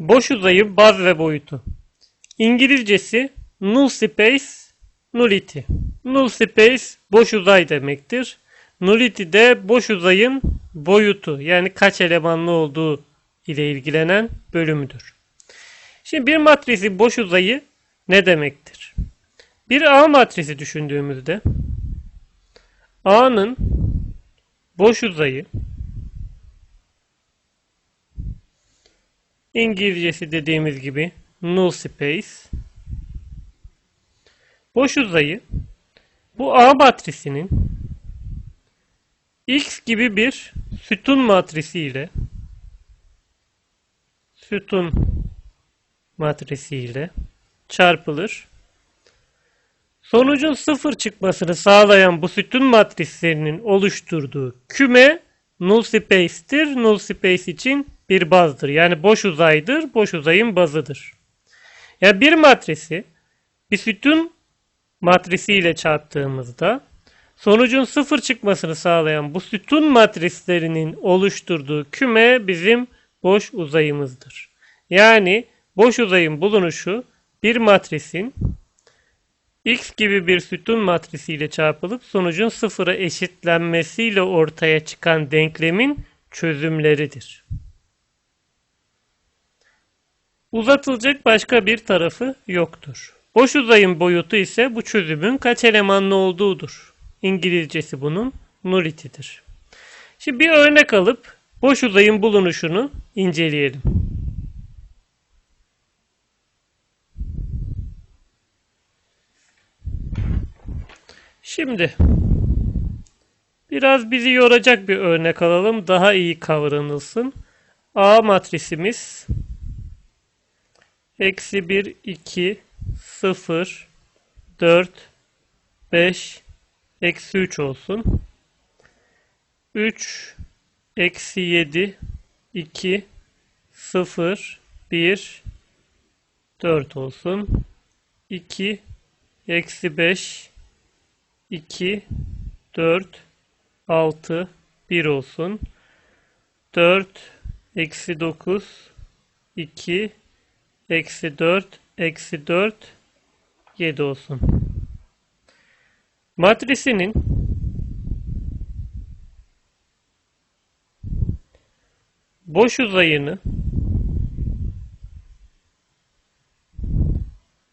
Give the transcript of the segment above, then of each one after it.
Boş uzayı baz ve boyutu. İngilizcesi null space nullity. Null space boş uzay demektir. Nullity de boş uzayın boyutu yani kaç elemanlı olduğu ile ilgilenen bölümüdür. Şimdi bir matrisi boş uzayı ne demektir? Bir A matrisi düşündüğümüzde A'nın boş uzayı İngilizcesi dediğimiz gibi null space. Boş uzayı bu A matrisinin X gibi bir sütun matrisi ile sütun matrisi ile çarpılır. Sonucun sıfır çıkmasını sağlayan bu sütun matrislerinin oluşturduğu küme null space'tir. Null space için bir bazdır. Yani boş uzaydır. Boş uzayın bazıdır. Yani bir matrisi bir sütun matrisi ile çarptığımızda sonucun sıfır çıkmasını sağlayan bu sütun matrislerinin oluşturduğu küme bizim boş uzayımızdır. Yani boş uzayın bulunuşu bir matrisin X gibi bir sütun matrisiyle çarpılıp sonucun sıfıra eşitlenmesiyle ortaya çıkan denklemin çözümleridir. Uzatılacak başka bir tarafı yoktur. Boş uzayın boyutu ise bu çözümün kaç elemanlı olduğudur. İngilizcesi bunun nullity'dir. Şimdi bir örnek alıp boş uzayın bulunuşunu inceleyelim. Şimdi biraz bizi yoracak bir örnek alalım. Daha iyi kavranılsın. A matrisimiz eksi 1, 2, 0, 4, 5, eksi 3 olsun. 3, eksi 7, 2, 0, 1, 4 olsun. 2, eksi 5, 2, 4, 6, 1 olsun. 4, eksi 9, 2, eksi 4, eksi 4, 7 olsun. Matrisinin boş uzayını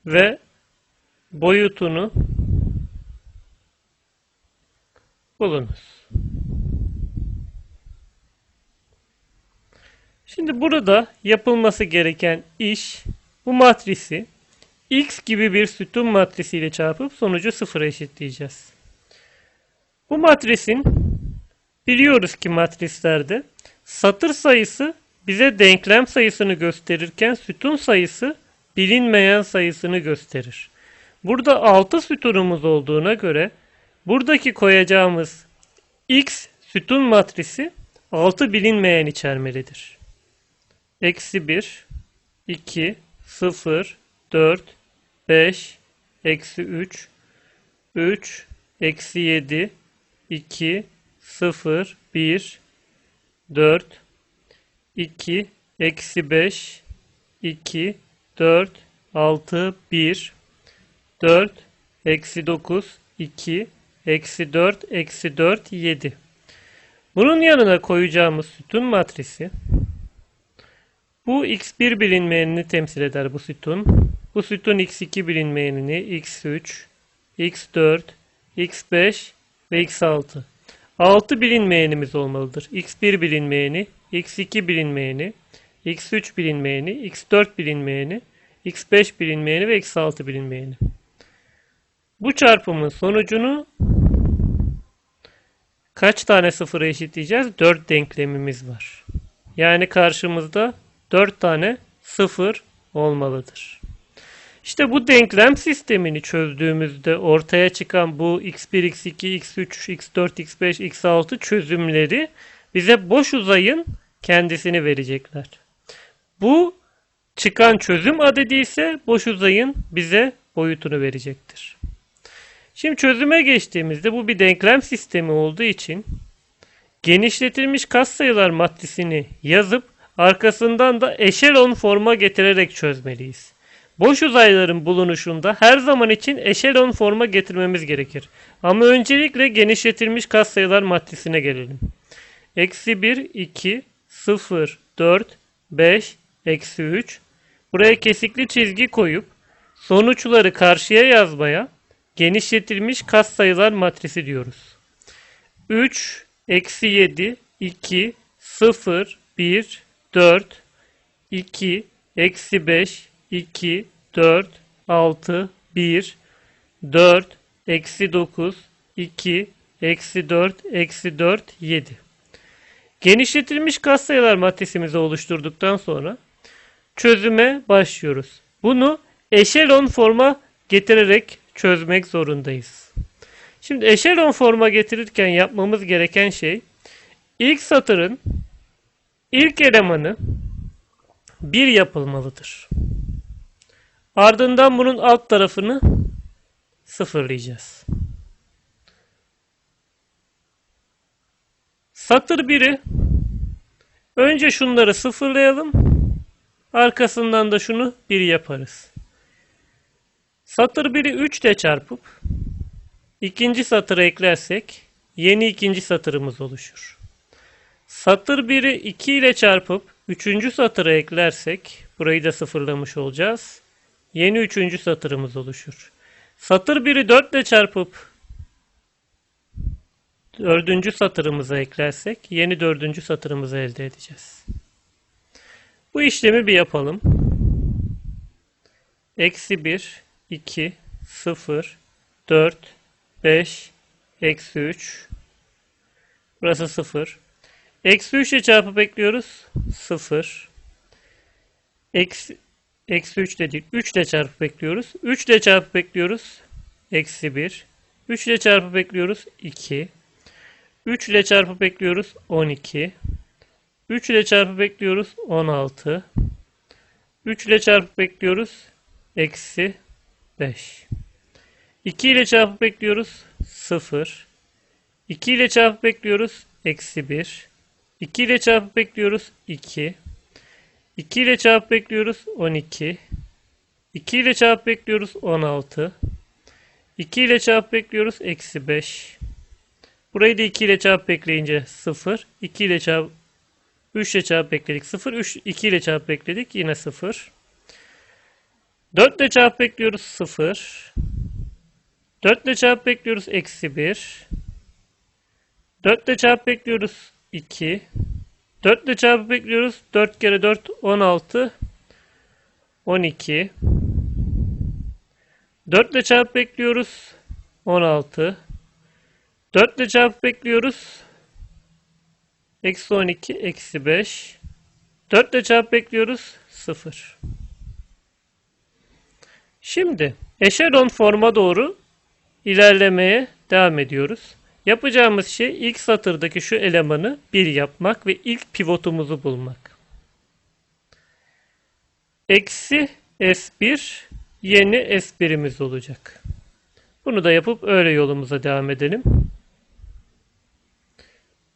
ve boyutunu bulunuz. Şimdi burada yapılması gereken iş bu matrisi x gibi bir sütun matrisiyle çarpıp sonucu sıfıra eşitleyeceğiz. Bu matrisin biliyoruz ki matrislerde satır sayısı bize denklem sayısını gösterirken sütun sayısı bilinmeyen sayısını gösterir. Burada 6 sütunumuz olduğuna göre buradaki koyacağımız x sütun matrisi 6 bilinmeyen içermelidir. Eksi 1, 2, 0, 4, 5, eksi 3, 3, eksi 7, 2, 0, 1, 4, 2, eksi 5, 2, 4, 6, 1, 4, eksi 9, 2, eksi 4, eksi 4, 7. Bunun yanına koyacağımız sütun matrisi bu x1 bilinmeyenini temsil eder bu sütun. Bu sütun x2 bilinmeyenini x3, x4, x5 ve x6. 6 bilinmeyenimiz olmalıdır. x1 bilinmeyeni, x2 bilinmeyeni, x3 bilinmeyeni, x4 bilinmeyeni, x5 bilinmeyeni ve x6 bilinmeyeni. Bu çarpımın sonucunu kaç tane sıfıra eşitleyeceğiz? 4 denklemimiz var. Yani karşımızda 4 tane sıfır olmalıdır. İşte bu denklem sistemini çözdüğümüzde ortaya çıkan bu x1, x2, x3, x4, x5, x6 çözümleri bize boş uzayın kendisini verecekler. Bu çıkan çözüm adedi ise boş uzayın bize boyutunu verecektir. Şimdi çözüme geçtiğimizde bu bir denklem sistemi olduğu için genişletilmiş katsayılar matrisini yazıp Arkasından da eşelon forma getirerek çözmeliyiz. Boş uzayların bulunuşunda her zaman için eşelon forma getirmemiz gerekir. Ama öncelikle genişletilmiş katsayılar matrisine gelelim. Eksi 1, 2, 0, 4, 5, eksi 3. Buraya kesikli çizgi koyup sonuçları karşıya yazmaya genişletilmiş katsayılar matrisi diyoruz. 3, eksi 7, 2, 0, 1, 4, 2, eksi 5, 2, 4, 6, 1, 4, eksi 9, 2, eksi 4, eksi 4, 7. Genişletilmiş katsayılar matrisimizi oluşturduktan sonra çözüme başlıyoruz. Bunu eşelon forma getirerek çözmek zorundayız. Şimdi eşelon forma getirirken yapmamız gereken şey ilk satırın ilk elemanı bir yapılmalıdır. Ardından bunun alt tarafını sıfırlayacağız. Satır 1'i önce şunları sıfırlayalım. Arkasından da şunu 1 yaparız. Satır 1'i 3 ile çarpıp ikinci satıra eklersek yeni ikinci satırımız oluşur. Satır 1'i 2 ile çarpıp üçüncü satıra eklersek burayı da sıfırlamış olacağız. Yeni üçüncü satırımız oluşur. Satır 1'i 4 ile çarpıp dördüncü satırımıza eklersek yeni dördüncü satırımızı elde edeceğiz. Bu işlemi bir yapalım. Eksi 1, 2, 0, 4, 5, eksi 3. Burası 0. Eksi 3 ile çarpıp ekliyoruz. 0. Eksi, eksi 3 dedik. 3 ile çarpıp ekliyoruz. 3 ile çarpıp ekliyoruz. Eksi 1. 3 ile çarpıp ekliyoruz. 2. 3 ile çarpıp ekliyoruz. 12. 3 ile çarpıp ekliyoruz. 16. 3 ile çarpıp ekliyoruz. Eksi 5. 2 ile çarpıp ekliyoruz. 0. 2 ile çarpıp ekliyoruz. Eksi 1. 2 ile çarpıp ekliyoruz. 2. 2 ile çarpıp ekliyoruz. 12. 2 ile çarpıp ekliyoruz. 16. 2 ile çarpıp ekliyoruz. Eksi 5. Burayı da 2 ile çarpıp ekleyince 0. 2 ile çarpıp 3 ile çarpıp ekledik 0. 3, 2 ile çarpıp ekledik yine 0. 4 ile çarpıp ekliyoruz 0. 4 ile çarpıp ekliyoruz eksi 1. 4 ile çarpıp ekliyoruz 2. 4 ile çarpıp ekliyoruz 4 kere 4 16. 12. 4 ile çarpıp ekliyoruz 16. 4 ile çarpıp ekliyoruz. Eksi 12, eksi 5. 4 ile çarpıp ekliyoruz. 0. Şimdi eşelon forma doğru ilerlemeye devam ediyoruz. Yapacağımız şey ilk satırdaki şu elemanı 1 yapmak ve ilk pivotumuzu bulmak. Eksi S1 yeni S1'imiz olacak. Bunu da yapıp öyle yolumuza devam edelim.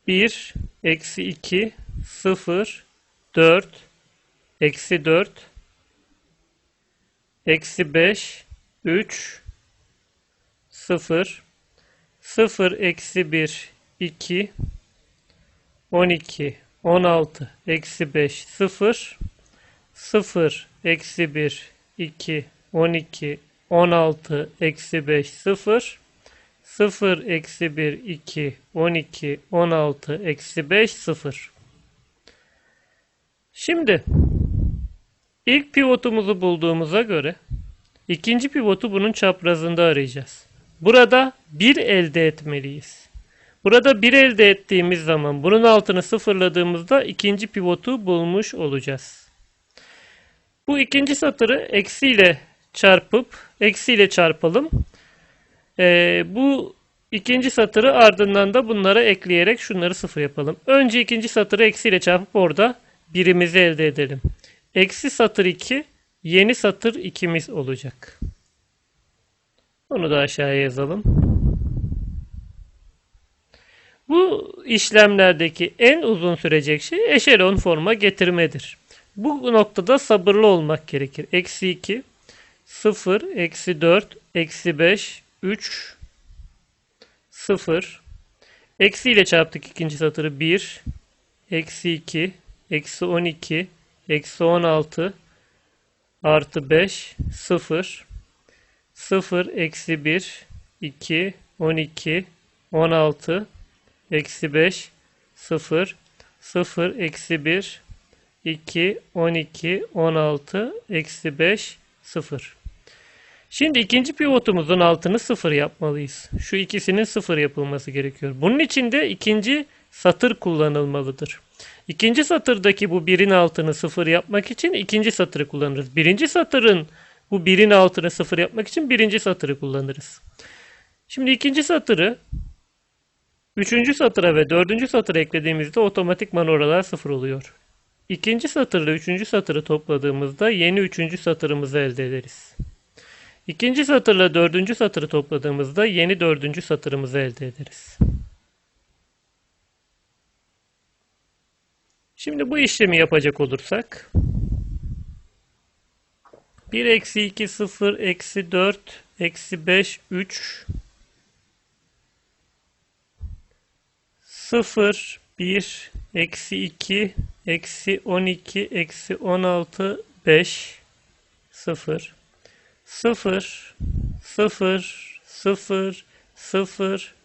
1, eksi 2, 0, 4, eksi 4, eksi 5, 3, 0, 0, eksi 1, 2, 12, 16, eksi 5, 0, 0, eksi 1, 2, 12, 16, eksi 5, 0, 0, eksi 1, 2, 12, 16, eksi 5, 0. Şimdi ilk pivotumuzu bulduğumuza göre ikinci pivotu bunun çaprazında arayacağız. Burada 1 elde etmeliyiz. Burada 1 elde ettiğimiz zaman bunun altını sıfırladığımızda ikinci pivotu bulmuş olacağız. Bu ikinci satırı eksiyle çarpıp eksiyle çarpalım. Ee, bu ikinci satırı ardından da bunlara ekleyerek şunları sıfır yapalım. Önce ikinci satırı eksiyle çarpıp orada birimizi elde edelim. Eksi satır 2 yeni satır 2'miz olacak. Onu da aşağıya yazalım. Bu işlemlerdeki en uzun sürecek şey eşelon forma getirmedir. Bu noktada sabırlı olmak gerekir. Eksi 2, 0, eksi 4, eksi 5, 3, 0. Eksi ile çarptık ikinci satırı 1, eksi 2, eksi 12, eksi 16, artı 5, 0, 0, eksi 1, 2, 12, 16, eksi 5, 0, 0, eksi 1, 2, 12, 16, eksi 5, 0. Şimdi ikinci pivotumuzun altını 0 yapmalıyız. Şu ikisinin 0 yapılması gerekiyor. Bunun için de ikinci satır kullanılmalıdır. İkinci satırdaki bu birin altını 0 yapmak için ikinci satırı kullanırız. Birinci satırın bu birin altını 0 yapmak için birinci satırı kullanırız. Şimdi ikinci satırı üçüncü satıra ve dördüncü satıra eklediğimizde otomatikman oralar 0 oluyor. İkinci satırla üçüncü satırı topladığımızda yeni üçüncü satırımızı elde ederiz. İkinci satırla dördüncü satırı topladığımızda yeni dördüncü satırımızı elde ederiz. Şimdi bu işlemi yapacak olursak 1 eksi 2 0 eksi 4 eksi 5 3 0 1 eksi 2 eksi 12 eksi 16 5 0 0 0 0 0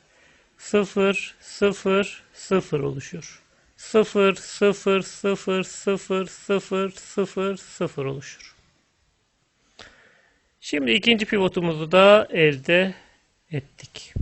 0 0 0 oluşur. 0 0 0 0 0 0 0 oluşur. Şimdi ikinci pivotumuzu da elde ettik.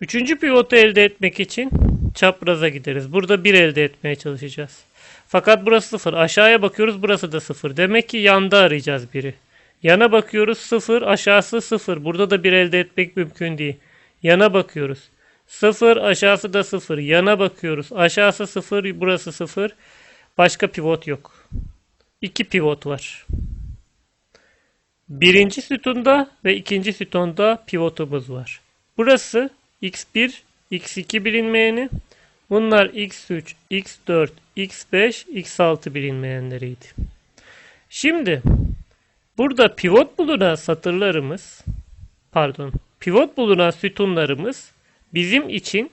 Üçüncü pivotu elde etmek için çapraza gideriz. Burada 1 elde etmeye çalışacağız. Fakat burası 0. Aşağıya bakıyoruz burası da 0. Demek ki yanda arayacağız biri. Yana bakıyoruz 0 aşağısı 0. Burada da 1 elde etmek mümkün değil. Yana bakıyoruz. 0 aşağısı da 0. Yana bakıyoruz. Aşağısı 0 burası 0. Başka pivot yok. 2 pivot var. Birinci sütunda ve ikinci sütunda pivotumuz var. Burası x1, x2 bilinmeyeni. Bunlar x3, x4, x5, x6 bilinmeyenleriydi. Şimdi burada pivot bulunan satırlarımız pardon pivot bulunan sütunlarımız bizim için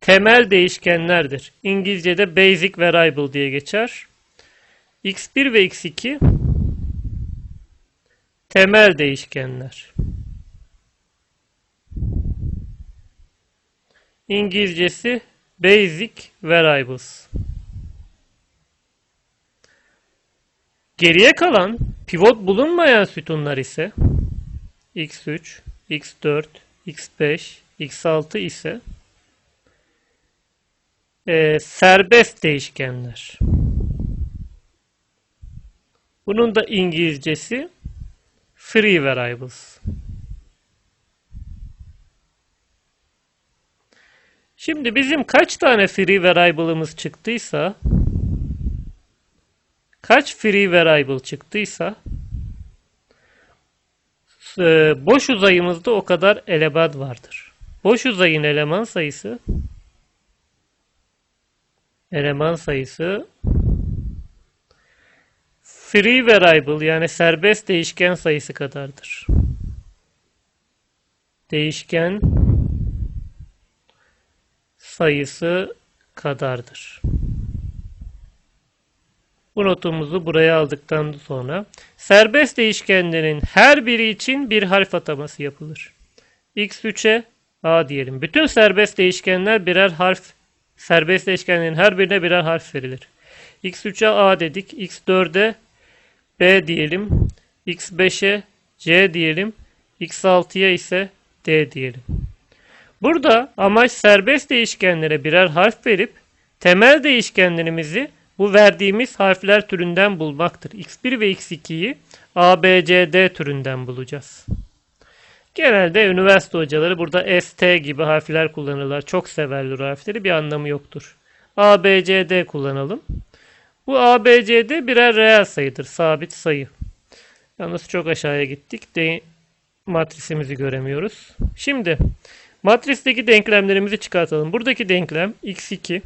temel değişkenlerdir. İngilizce'de basic variable diye geçer. x1 ve x2 temel değişkenler. İngilizcesi basic variables. Geriye kalan pivot bulunmayan sütunlar ise x3, x4, x5, x6 ise e, serbest değişkenler. Bunun da İngilizcesi free variables. Şimdi bizim kaç tane free variable'ımız çıktıysa kaç free variable çıktıysa e, boş uzayımızda o kadar eleman vardır. Boş uzayın eleman sayısı eleman sayısı free variable yani serbest değişken sayısı kadardır. Değişken sayısı kadardır. Bu notumuzu buraya aldıktan sonra serbest değişkenlerin her biri için bir harf ataması yapılır. x3'e a diyelim. Bütün serbest değişkenler birer harf serbest değişkenlerin her birine birer harf verilir. x3'e a dedik. x4'e b diyelim. x5'e c diyelim. x6'ya ise d diyelim. Burada amaç serbest değişkenlere birer harf verip temel değişkenlerimizi bu verdiğimiz harfler türünden bulmaktır. x1 ve x2'yi A, B, C, D türünden bulacağız. Genelde üniversite hocaları burada S, T gibi harfler kullanırlar. Çok severler harfleri bir anlamı yoktur. A, B, C, D kullanalım. Bu A, B, C, D birer reel sayıdır. Sabit sayı. Yalnız çok aşağıya gittik. D matrisimizi göremiyoruz. Şimdi Matristeki denklemlerimizi çıkartalım. Buradaki denklem x2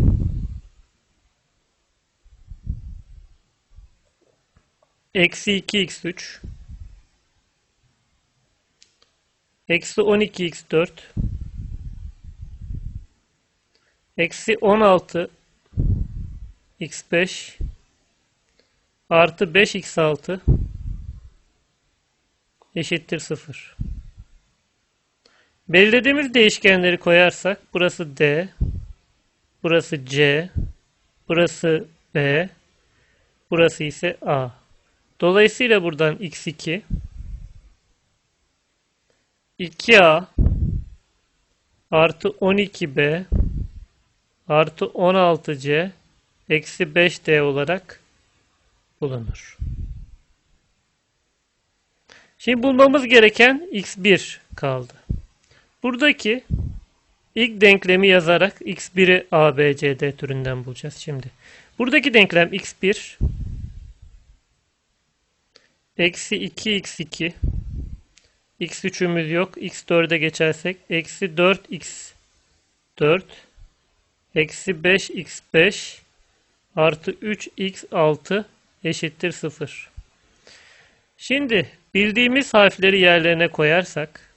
eksi 2x3 eksi 12x4 eksi 16 x5 artı 5x6 eşittir 0. Belirlediğimiz değişkenleri koyarsak burası D, burası C, burası B, burası ise A. Dolayısıyla buradan x2 2A artı 12B artı 16C eksi 5D olarak bulunur. Şimdi bulmamız gereken x1 kaldı. Buradaki ilk denklemi yazarak x1'i a, b, c, d türünden bulacağız şimdi. Buradaki denklem x1 eksi 2 x2 x3'ümüz yok. x4'e geçersek eksi 4 x4 eksi 5 x5 artı 3 x6 eşittir 0. Şimdi bildiğimiz harfleri yerlerine koyarsak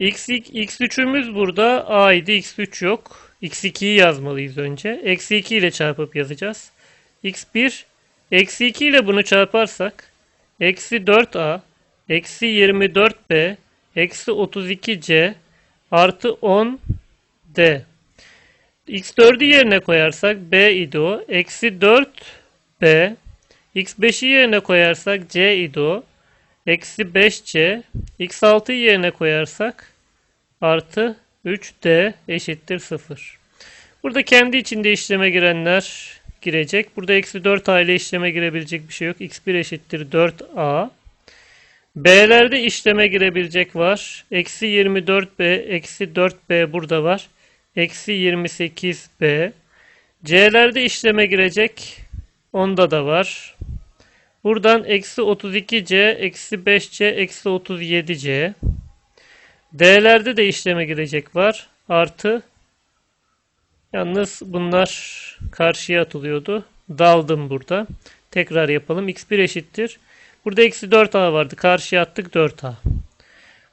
X, x3'ümüz burada a idi. x3 yok. x2'yi yazmalıyız önce. Eksi 2 ile çarpıp yazacağız. x1 eksi 2 ile bunu çarparsak eksi 4a eksi 24b eksi 32c artı 10d. x4'ü yerine koyarsak b idi o. Eksi 4b x5'i yerine koyarsak c idi o. Eksi 5c x6'yı yerine koyarsak artı 3D eşittir 0. Burada kendi içinde işleme girenler girecek. Burada eksi 4A ile işleme girebilecek bir şey yok. x1 eşittir 4A. B'lerde işleme girebilecek var. Eksi 24B, eksi 4B burada var. Eksi 28B. C'lerde işleme girecek. Onda da var. Buradan eksi 32C, eksi 5C, eksi 37C. D'lerde de işleme girecek var. Artı yalnız bunlar karşıya atılıyordu. Daldım burada. Tekrar yapalım. x1 eşittir. Burada eksi 4a vardı. Karşıya attık 4a.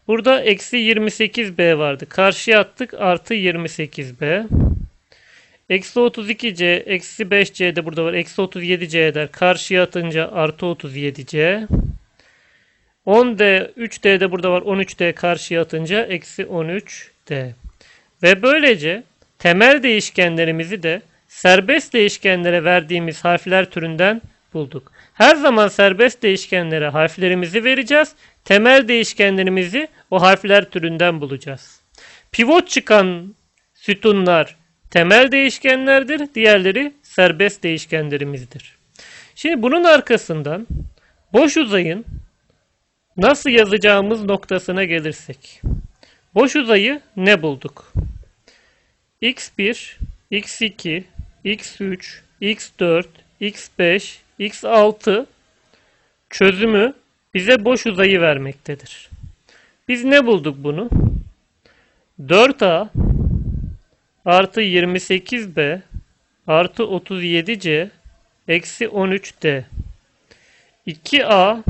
Burada eksi 28b vardı. Karşıya attık artı 28b. Eksi 32c, eksi 5c de burada var. Eksi 37c eder. Karşıya atınca artı 37c. 10D, 3D de burada var. 13D karşıya atınca eksi 13D. Ve böylece temel değişkenlerimizi de serbest değişkenlere verdiğimiz harfler türünden bulduk. Her zaman serbest değişkenlere harflerimizi vereceğiz. Temel değişkenlerimizi o harfler türünden bulacağız. Pivot çıkan sütunlar temel değişkenlerdir. Diğerleri serbest değişkenlerimizdir. Şimdi bunun arkasından boş uzayın Nasıl yazacağımız noktasına gelirsek. Boş uzayı ne bulduk? x1, x2, x3, x4, x5, x6 çözümü bize boş uzayı vermektedir. Biz ne bulduk bunu? 4a artı 28b artı 37c eksi 13d 2a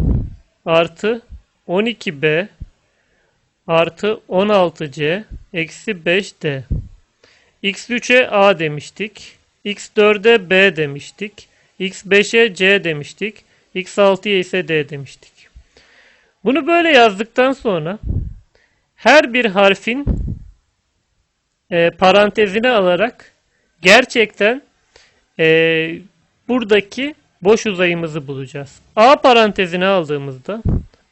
artı 12b artı 16c eksi 5d. x3'e a demiştik. x4'e b demiştik. x5'e c demiştik. x6'ya ise d demiştik. Bunu böyle yazdıktan sonra her bir harfin e, parantezine alarak gerçekten e, buradaki boş uzayımızı bulacağız. A parantezine aldığımızda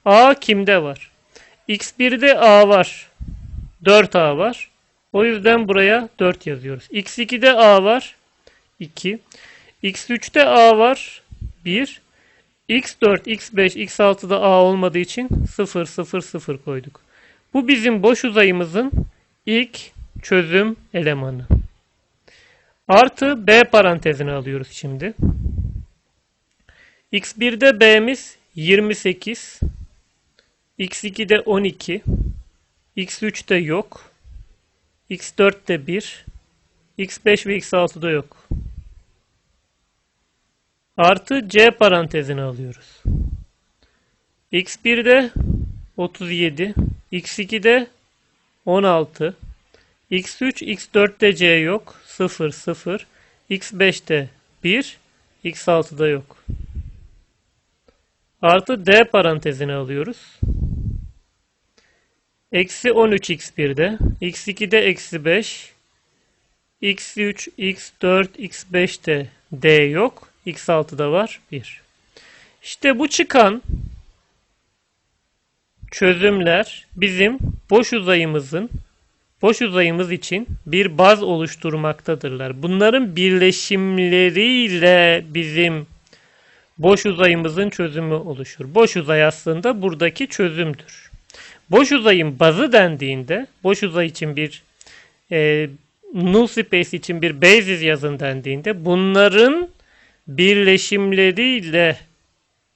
A kimde var? X1'de A var. 4A var. O yüzden buraya 4 yazıyoruz. X2'de A var. 2. X3'te A var. 1. X4, X5, X6'da A olmadığı için 0, 0, 0 koyduk. Bu bizim boş uzayımızın ilk çözüm elemanı. Artı B parantezini alıyoruz şimdi. X1'de B'miz 28. X2'de 12. x3 de yok. x4 de 1. x5 ve x6 da yok. Artı c parantezini alıyoruz. x1'de 37, x2'de 16, x3, x4'te c yok. 0, 0. x5'te 1, x6'da yok. Artı d parantezini alıyoruz. Eksi 13 x1'de, x2'de eksi 5, x3, x4, x5'te d yok, x6'da var 1. İşte bu çıkan çözümler bizim boş uzayımızın boş uzayımız için bir baz oluşturmaktadırlar. Bunların birleşimleriyle bizim boş uzayımızın çözümü oluşur. Boş uzay aslında buradaki çözümdür. Boş uzayın bazı dendiğinde, boş uzay için bir e, null space için bir basis yazın dendiğinde bunların birleşimleriyle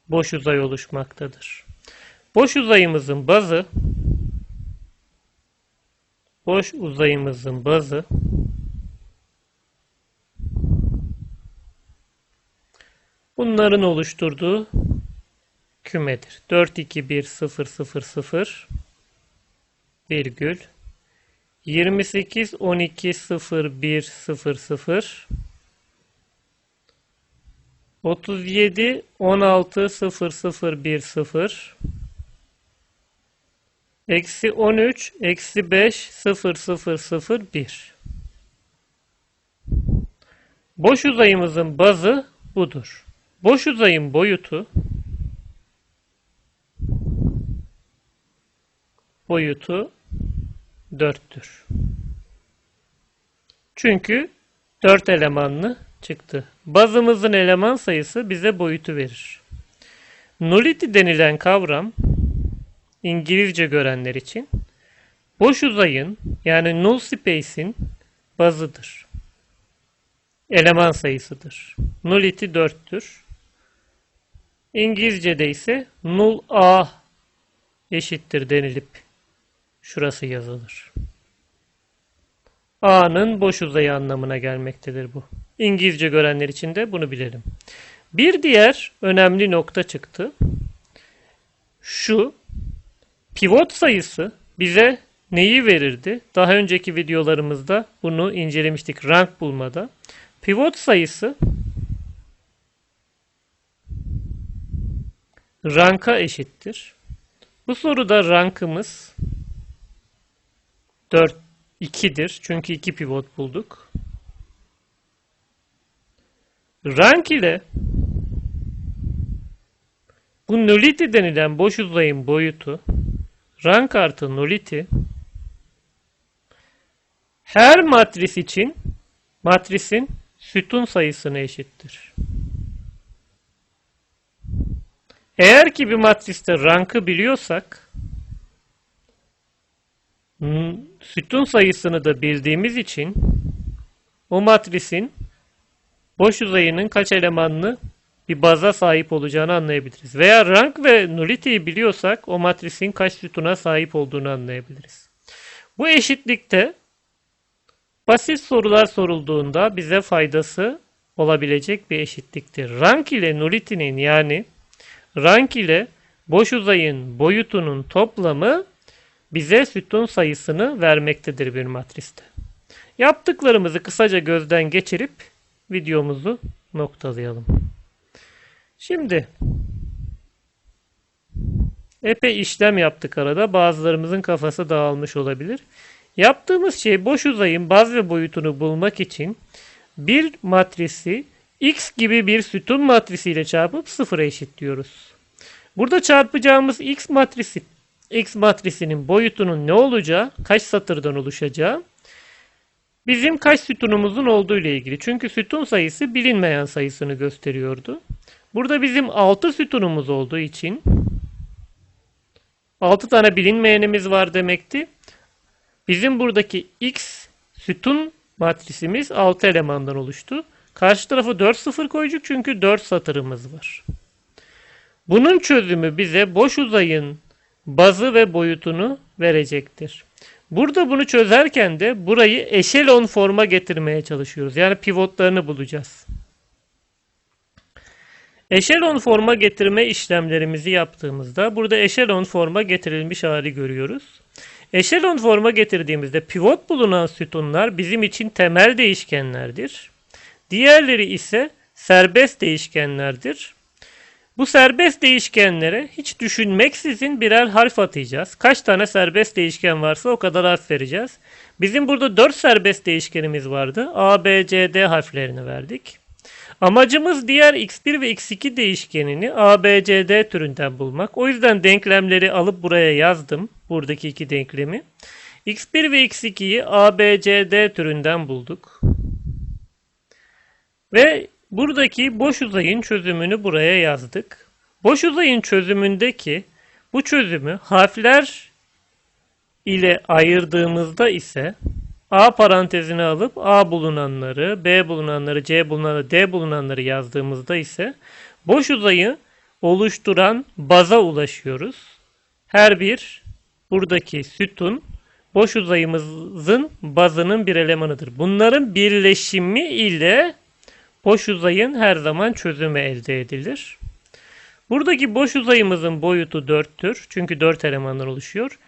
boş uzay oluşmaktadır. Boş uzayımızın bazı boş uzayımızın bazı bunların oluşturduğu kümedir. 4 2 1 0 0 0 virgül 28 12 0 1 0 0 37 16 0 0 1 0 Eksi 13 eksi 5 0 0 0 1 Boş uzayımızın bazı budur. Boş uzayın boyutu boyutu 4'tür. Çünkü 4 elemanlı çıktı. Bazımızın eleman sayısı bize boyutu verir. Nullity denilen kavram İngilizce görenler için boş uzayın yani null space'in bazıdır. Eleman sayısıdır. Nullity 4'tür. İngilizce'de ise null a eşittir denilip şurası yazılır. A'nın boş uzayı anlamına gelmektedir bu. İngilizce görenler için de bunu bilelim. Bir diğer önemli nokta çıktı. Şu pivot sayısı bize neyi verirdi? Daha önceki videolarımızda bunu incelemiştik rank bulmada. Pivot sayısı ranka eşittir. Bu soruda rankımız 4 2'dir. Çünkü 2 pivot bulduk. Rank ile bu nullity denilen boş uzayın boyutu rank artı nullity her matris için matrisin sütun sayısına eşittir. Eğer ki bir matriste rankı biliyorsak sütun sayısını da bildiğimiz için o matrisin boş uzayının kaç elemanlı bir baza sahip olacağını anlayabiliriz. Veya rank ve nullity'yi biliyorsak o matrisin kaç sütuna sahip olduğunu anlayabiliriz. Bu eşitlikte basit sorular sorulduğunda bize faydası olabilecek bir eşitliktir. Rank ile nullity'nin yani rank ile boş uzayın boyutunun toplamı bize sütun sayısını vermektedir bir matriste. Yaptıklarımızı kısaca gözden geçirip videomuzu noktalayalım. Şimdi epey işlem yaptık arada. Bazılarımızın kafası dağılmış olabilir. Yaptığımız şey boş uzayın baz ve boyutunu bulmak için bir matrisi x gibi bir sütun matrisiyle çarpıp sıfıra eşitliyoruz. Burada çarpacağımız x matrisi X matrisinin boyutunun ne olacağı, kaç satırdan oluşacağı bizim kaç sütunumuzun olduğu ile ilgili. Çünkü sütun sayısı bilinmeyen sayısını gösteriyordu. Burada bizim 6 sütunumuz olduğu için 6 tane bilinmeyenimiz var demekti. Bizim buradaki X sütun matrisimiz 6 elemandan oluştu. Karşı tarafa 4 sıfır koyacak çünkü 4 satırımız var. Bunun çözümü bize boş uzayın bazı ve boyutunu verecektir. Burada bunu çözerken de burayı eşelon forma getirmeye çalışıyoruz. Yani pivotlarını bulacağız. Eşelon forma getirme işlemlerimizi yaptığımızda burada eşelon forma getirilmiş hali görüyoruz. Eşelon forma getirdiğimizde pivot bulunan sütunlar bizim için temel değişkenlerdir. Diğerleri ise serbest değişkenlerdir. Bu serbest değişkenlere hiç düşünmeksizin birer harf atacağız. Kaç tane serbest değişken varsa o kadar harf vereceğiz. Bizim burada 4 serbest değişkenimiz vardı. A, B, C, D harflerini verdik. Amacımız diğer x1 ve x2 değişkenini A, B, C, D türünden bulmak. O yüzden denklemleri alıp buraya yazdım. Buradaki iki denklemi. x1 ve x2'yi A, B, C, D türünden bulduk. Ve buradaki boş uzayın çözümünü buraya yazdık. Boş uzayın çözümündeki bu çözümü harfler ile ayırdığımızda ise A parantezine alıp A bulunanları, B bulunanları, C bulunanları, D bulunanları yazdığımızda ise boş uzayı oluşturan baza ulaşıyoruz. Her bir buradaki sütun boş uzayımızın bazının bir elemanıdır. Bunların birleşimi ile boş uzayın her zaman çözümü elde edilir. Buradaki boş uzayımızın boyutu 4'tür. Çünkü 4 elemanlar oluşuyor.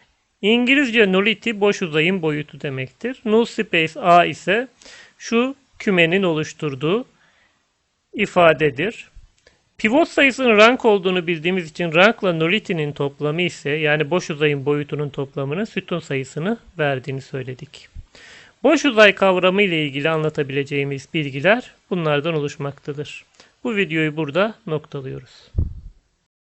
İngilizce nullity boş uzayın boyutu demektir. Null space A ise şu kümenin oluşturduğu ifadedir. Pivot sayısının rank olduğunu bildiğimiz için rankla nullity'nin toplamı ise yani boş uzayın boyutunun toplamının sütun sayısını verdiğini söyledik. Boş uzay kavramı ile ilgili anlatabileceğimiz bilgiler bunlardan oluşmaktadır. Bu videoyu burada noktalıyoruz.